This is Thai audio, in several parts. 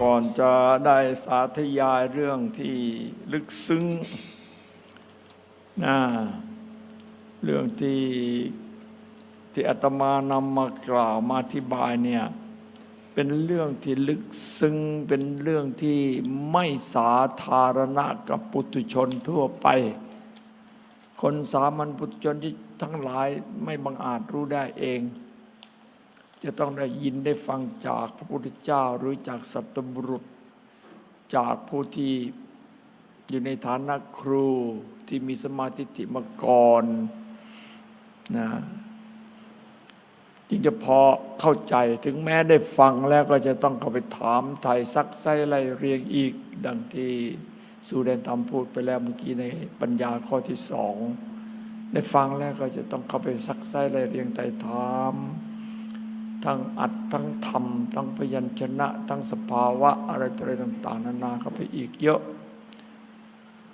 ก่อนจะได้สาธยายเรื่องที่ลึกซึ้งนะเรื่องที่ที่อาตมานำมากล่าวมาอธิบายเนี่ยเป็นเรื่องที่ลึกซึ้งเป็นเรื่องที่ไม่สาธารณะกับปุถุชนทั่วไป คนสามัญปุถุชนที่ทั้งหลายไม่บังอาจรู้ได้เอง จะต้องได้ยินได้ฟังจากพระพุทธเจ้าหรือจากสัตบุรุษ จากผู้ที่อยู่ในฐานะครูที่มีสมาธิิมาก่อนนะจึงจะพอเข้าใจถึงแม้ได้ฟังแล้วก็จะต้องเข้าไปถามไถ่ซักไซไล่เรียงอีก ดังที่สุเรนทำพูดไปแล้วเมื่อกี้ในปัญญาข้อที่สองได้ฟังแล้วก็จะต้องเข้าไปซักไซไล่เรียงไต่ถาม ทั้งอัดทั้งธรรมทั้งพยัญชนะ ทั้งสภาวะอะไรต่อะไรต่าง ๆ นานาเข้าไปอีกเยอะ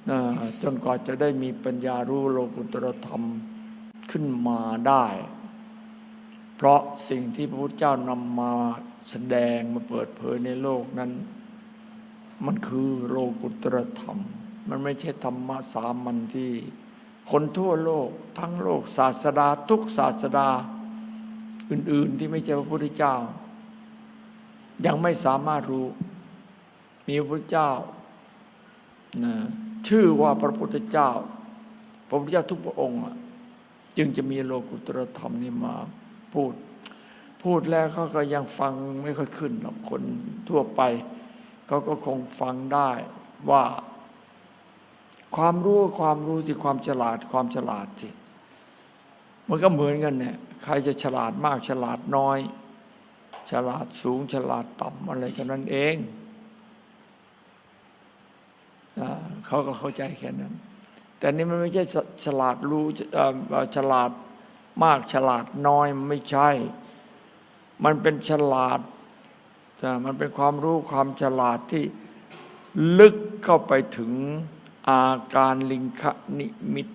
นะจนกว่าจะได้มีปัญญารู้โลกุตรธรรมขึ้นมาได้ เพราะสิ่งที่พระพุทธเจ้านำมาแสดงมาเปิดเผยในโลกนั้น มันคือโลกุตรธรรม มันไม่ใช่ธรรมะสามัญที่ คนทั่วโลกทั้งโลกศาสดาทุกศาสดา อื่น ๆ ที่ไม่ใช่พระพุทธเจ้า ยังไม่สามารถรู้ มีพระพุทธเจ้านะชื่อว่าพระพุทธเจ้า พระพุทธเจ้าทุกพระองค์จึงจะมีโลกุตรธรรมนี่มาพูด พูดแล้วเขาก็ยังฟังไม่ค่อยขึ้นหรอกคนทั่วไป เขาก็คงฟังได้ว่า ความรู้ความรู้สิความฉลาดความฉลาดสิ มันก็เหมือนกันเนี่ยใครจะฉลาดมากฉลาดน้อย ฉลาดสูงฉลาดต่ำอะไรเท่านั้นเองอเขาก็เข้าใจแค่นั้น แต่นี่มันไม่ใช่ฉลาดรู้ฉลาดมากฉลาดน้อยไม่ใช่ มันเป็นฉลาดมันเป็นความรู้ความฉลาดที่ลึกเข้าไปถึงอาการลิงคนิมิต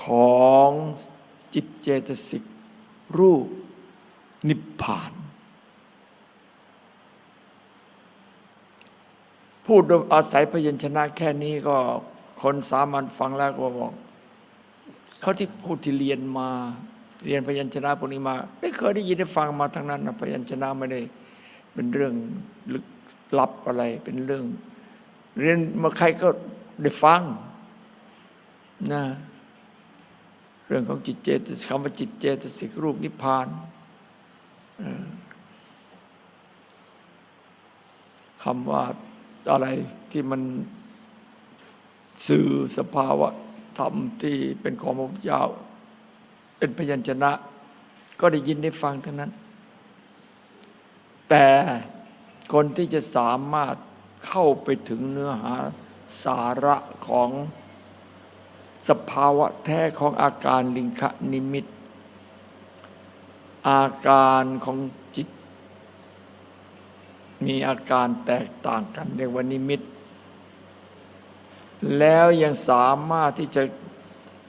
ของ จิตเจตสิก รูป นิพพาน พูดโดยอาศัยพยัญชนะแค่นี้ก็คนสามัญฟังแล้วก็บอกเขาที่พูดที่เรียนมา เรียนพยัญชนะพวกนี้มา ไม่เคยได้ยินได้ฟังมาทั้งนั้นนะพยัญชนะไม่ได้ เป็นเรื่องลึกลับอะไรเป็นเรื่อง เรียนมาใครก็ได้ฟังนะ เรื่องของจิตเจตคำว่าจิตเจตสิกรูปนิพพานคำว่าอะไรที่มันสื่อสภาวะธรรมที่เป็นของพระพุทธเจ้าเป็นพยัญชนะ ก็ได้ยินได้ฟังทั้งนั้น แต่คนที่จะสามารถเข้าไปถึงเนื้อหาสาระของ สภาวะแท้ของอาการลิงคนิมิต อาการของจิต มีอาการแตกต่างกันเรียกว่านิมิต แล้วยังสามารถที่จะ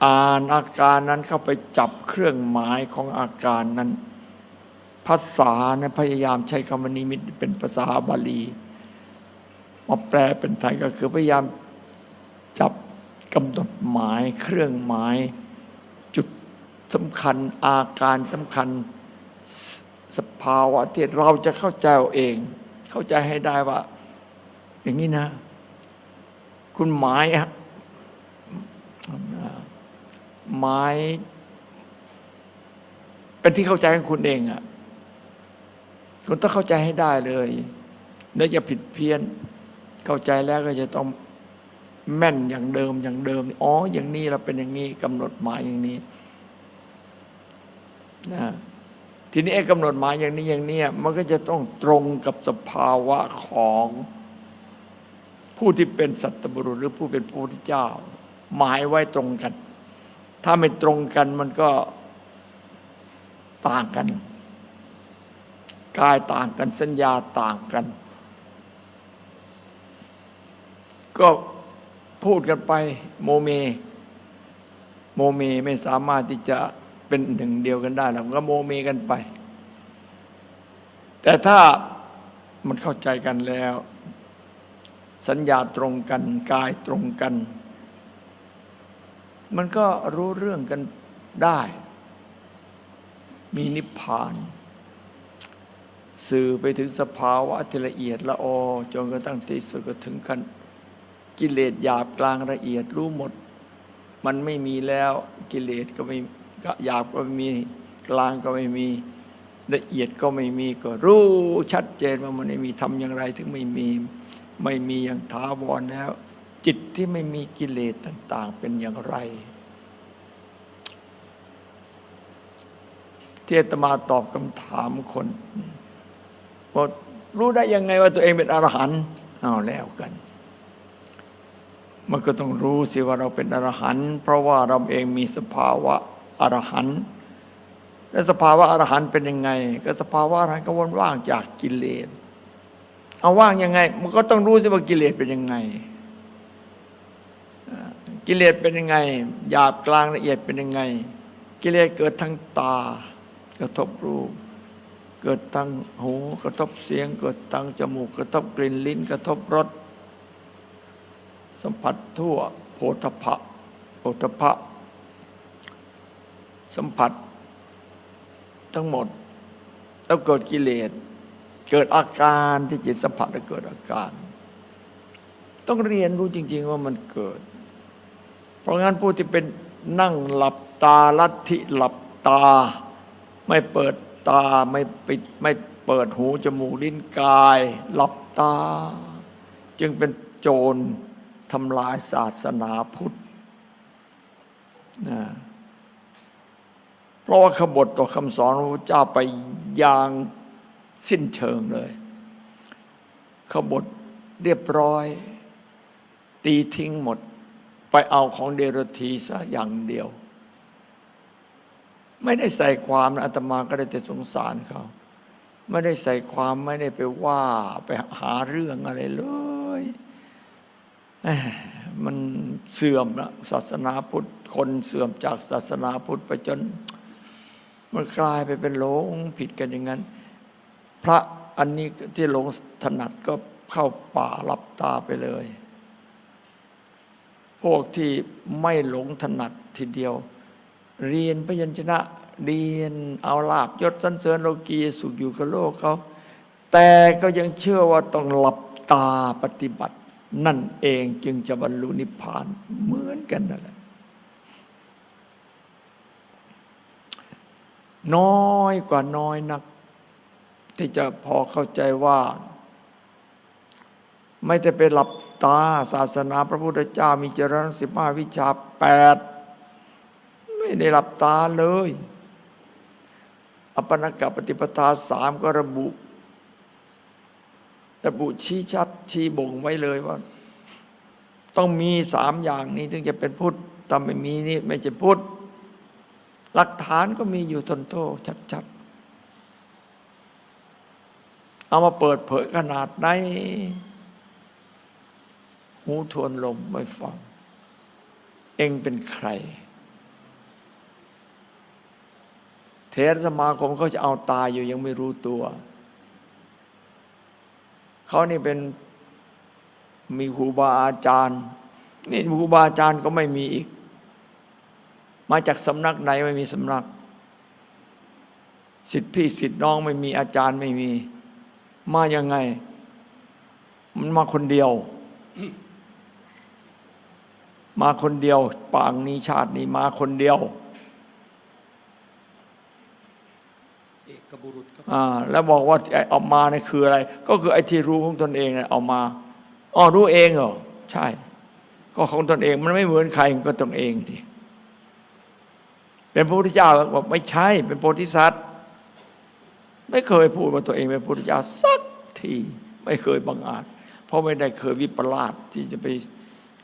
อ่านอาการนั้นเข้าไปจับเครื่องหมายของอาการนั้น ภาษานะพยายามใช้คำว่านิมิตเป็นภาษาบาลีมาแปลเป็นไทยก็คือพยายามจับ กำหนดหมายเครื่องหมายจุดสำคัญอาการสำคัญสสภาวะที่เราจะเข้าใจเอาเอง เข้าใจให้ได้ว่า อย่างนี้นะ คุณหมายอะหมายเป็นที่เข้าใจของคุณเองอะคุณต้องเข้าใจให้ได้เลยแล้วอย่าผิดเพี้ยน เข้าใจแล้วก็จะต้อง แม่นอย่างเดิมอย่างเดิม อ๋อ อย่างนี้เราเป็นอย่างนี้กำหนดหมายอย่างนี้นะทีนี้ไอ้กำหนดหมายอย่างนี้อย่างนี้มันก็จะต้องตรงกับสภาวะของผู้ที่เป็นสัตบุรุษหรือผู้เป็นพระพุทธเจ้า หมายไว้ตรงกัน ถ้าไม่ตรงกันมันก็ต่างกันกายต่างกันสัญญาต่างกัน ก็ พูดกันไปโมเม โมเมไม่สามารถที่จะเป็นหนึ่งเดียวกันได้หรอกก็โมเมกันไป แต่ถ้ามันเข้าใจกันแล้ว สัญญาตรงกันกายตรงกัน มันก็รู้เรื่องกันได้ มีนิพพาน สื่อไปถึงสภาวะที่ละเอียดละออจนกระทั่งที่สุดก็ถึงขั้น กิเลสหยาบกลางละเอียดรู้หมด มันไม่มีแล้วกิเลสก็ไม่ก็หยาบก็ไม่มีกลางก็ไม่มีละเอียดก็ไม่มีก็รู้ชัดเจนว่ามันไม่มีทำอย่างไรถึงไม่มีไม่มีอย่างถาวรแล้ว จิตที่ไม่มีกิเลสต่าง ๆ เป็นอย่างไรเทตมาตอบคำถามคนว่ารู้ได้ยังไงว่าตัวเองเป็นอรหันต์เอาแล้วกัน มันก็ต้องรู้สิว่าเราเป็นอรหันต์เพราะว่าเราเองมีสภาวะอรหันต์และสภาวะอรหันต์เป็นยังไง ก็สภาวะอรหันต์ก็วนว่างจากกิเลสเอาว่างยังไง มันก็ต้องรู้สิว่ากิเลสเป็นยังไง กิเลสเป็นยังไงหยาบกลางละเอียดเป็นยังไง กิเลสเกิดทั้งตากระทบรูป เกิดทั้งหูกระทบเสียง เกิดทั้งจมูก กระทบกลิ่นลิ้น กระทบรส สัมผัสทั่วโผฏฐะโผฏฐะสัมผัสทั้งหมด แล้วเกิดกิเลส เกิดอาการที่จิตสัมผัสแล้วเกิดอาการ ต้องเรียนรู้จริง ๆ ว่ามันเกิด เพราะงั้นผู้ที่เป็นนั่งหลับตาลัทธิหลับตา ไม่เปิดตาไม่ปิดไม่เปิดหูจมูกลิ้นกาย หลับตา จึงเป็นโจร ทำลายศาสนาพุทธนะเพราะว่าขบฏต่อคำสอนพระเจ้าไปอย่างสิ้นเชิงเลย ขบฏเรียบร้อย ตีทิ้งหมด ไปเอาของเดรธีซะอย่างเดียว ไม่ได้ใส่ความนะอาตมาก็ได้แต่สงสารเขา ไม่ได้ใส่ความไม่ได้ไปว่าไปหาเรื่องอะไรเลย มันเสื่อมละศาสนาพุทธคนเสื่อมจากศาสนาพุทธไปจน มันกลายไปเป็นหลงผิดกันอย่างนั้น พระอันนี้ที่หลงถนัดก็เข้าป่าหลับตาไปเลย พวกที่ไม่หลงถนัดทีเดียว เรียนพยัญชนะเรียนเอาลาบยศสันเสริญโลกีสุขอยู่กับโลกเขาแต่ก็ยังเชื่อว่าต้องหลับตาปฏิบัติ นั่นเองจึงจะบรรลุนิพพานเหมือนกันนั่นแหละน้อยกว่าน้อยนัก ที่จะพอเข้าใจว่า ไม่ได้ไปหลับตาศาสนาพระพุทธเจ้ามีเจริญสิบห้าวิชาแปดไม่ได้หลับตาเลย อปนกปฏิปทาสามก็ระบุ ระบุชี้ชัดชี้บ่งไว้เลยว่า ต้องมีสามอย่างนี้ถึงจะเป็นพุทธถ้าไม่มีนี่ไม่ใช่พุทธหลักฐานก็มีอยู่ทนโทษชัดๆ เอามาเปิดเผยขนาดไหนหูทวนลมไม่ฟัง เองเป็นใคร เทรสมาคมเขาจะเอาตายอยู่ยังไม่รู้ตัว เขานี่เป็นมีครูบาอาจารย์ นี่ครูบาอาจารย์ก็ไม่มีอีก มาจากสำนักไหนไม่มีสำนัก สิทธิพี่สิทธิน้องไม่มีอาจารย์ไม่มี มายังไง มันมาคนเดียว มาคนเดียวปางนี้ชาตินี้มาคนเดียว อ่าแล้วบอกว่าไอ้เอามาเนี่ยคืออะไร ก็คือไอ้ที่รู้ของตนเองเนี่ยเอามาอ๋อรู้เองเหรอใช่ ก็ของตนเองมันไม่เหมือนใครมันก็ตนเองดิเป็นพระพุทธเจ้าบอกไม่ใช่เป็นโพธิสัตว์ ไม่เคยพูดว่าตัวเองเป็นพระพุทธเจ้าสักทีไม่เคยบังอาจ เพราะไม่ได้เคยวิปลาสที่จะไป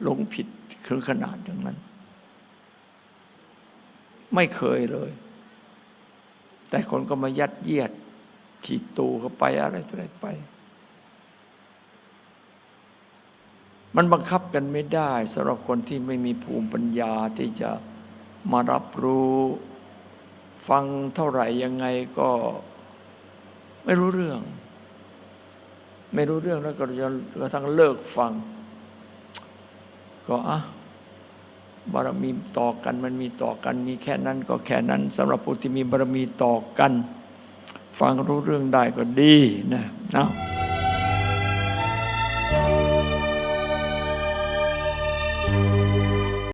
หลงผิดถึงขนาดอย่างนั้น ไม่เคยเลย แต่คนก็มายัดเยียด ขีดตูเข้าไปอะไรต่ออะไรไป มันบังคับกันไม่ได้สำหรับคนที่ไม่มีภูมิปัญญาที่จะมารับรู้ ฟังเท่าไหร่ยังไงก็ไม่รู้เรื่อง ไม่รู้เรื่องแล้วก็จะกระทั่งเลิกฟัง ก็อะ บารมีต่อกันมันมีต่อกัน มีแค่นั้นก็แค่นั้นสำหรับผู้ที่มีบารมีต่อกัน ฟังรู้เรื่องได้ก็ดีนะเนา